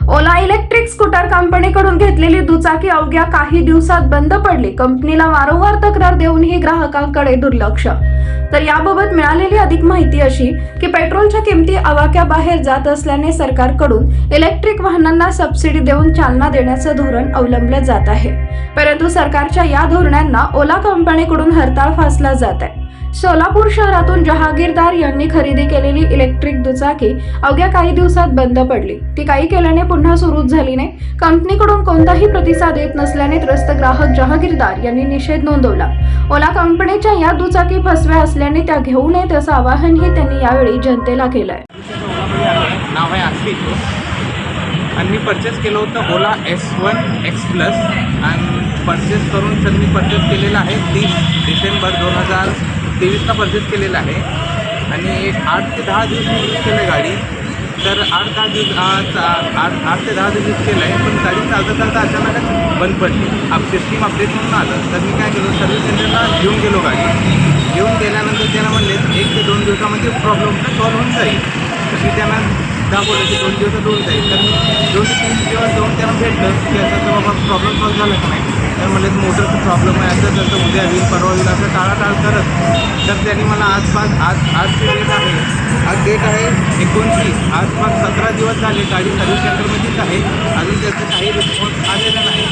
ओला electric scooter कंपनीकडून घेतलेली दुचाकी अवघ्या काही दिवसात बंद पडली. कंपनीला वारंवार तक्रार देऊनही ग्राहकांकडे दुर्लक्ष. तर याबाबत मिळालेली अधिक माहिती अशी की पेट्रोलच्या किमती आवाक्या बाहेर जात असल्याने सरकारकडून इलेक्ट्रिक वाहनांना सबसिडी देऊन चालना देण्याचं धोरण अवलंबलं जात आहे. परंतु सरकारच्या या धोरणांना ओला कंपनीकडून हरताळ फासला जात आहे. सोलापूर शहरातून जहागीरदार यांनी खरेदी केलेली इलेक्ट्रिक दुचाकी अवघ्या काही दिवसात बंद पडली. ती काही केल्याने पुन्हा सुरू झाली नाही. कंपनीकडून कोणताही प्रतिसाद येत नसल्याने त्रस्त ग्राहक जहागीरदार यांनी निषेध नोंदवला. ओला कंपनीच्या या दुचाकी फसव्या असल्याने त्या घेऊ नयेत असं आवाहनही त्यांनी यावेळी जनतेला केलं आहे नाव आहे आश्रित आणि मी परचेस केलं होतं Ola S one X plus आणि परचेस करून सर मी परचेस केलेलं आहे तीस डिसेंबर दोन हजार तेवीसला परचेस केलेलं आहे. आणि एक आठ ते दहा दिवस मी यूज केलं गाडी. तर आठ दहा दिवस आठ आठ ते दहा दिवस यूज केलं आहे पण गाडी चालता चालता अचानकच बंद पडली. आप सिस्टीम अपडेट म्हणून आलं. तर मी काय केलं सर्व्हिस सेंटरला घेऊन गेलो गाडी. घेऊन गेल्यानंतर त्यांना म्हणले एक ते दोन दिवसामध्ये प्रॉब्लेम सॉल्व्ह होऊन जाईल. तशी त्यांना दाखवलं की दोन दिवसात होऊन जाईल. तर मी दोन ते तीन दिवस जाऊन त्यांना भेटलं की असं तर बाबा प्रॉब्लेम सॉल्व्ह झाला का नाही? तर म्हणले मोटरचा प्रॉब्लेम आहे. असं तसं उद्या होईल परवा होईल असं टाळाटाळ करत. तर त्यांनी मला आजपास आज आजची डेट आहे. आज डेट आहे एकोणतीस. आजपास सतरा दिवस झाले. गाडी सर्व्हिस सेंटरमध्येच आहे. अजून त्याचं काही रिस्पॉन्स आलेला नाही.